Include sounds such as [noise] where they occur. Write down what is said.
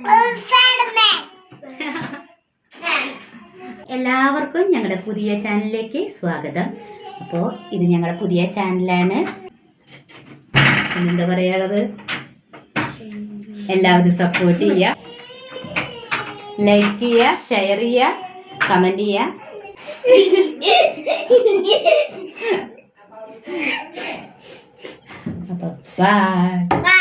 [laughs] എല്ലാവർക്കും ഞങ്ങളുടെ പുതിയ ചാനലിലേക്ക് സ്വാഗതം. അപ്പോൾ ഇത് ഞങ്ങളുടെ പുതിയ ചാനലാണ്. എന്താ പറയാനുള്ളത്? എല്ലാവരും സപ്പോർട്ട് ചെയ്യുക. ലൈക്ക് ചെയ്യുക ഷെയർ ചെയ്യുക കമന്റ് ചെയ്യുക. [laughs] അപ്പോൾ ബൈ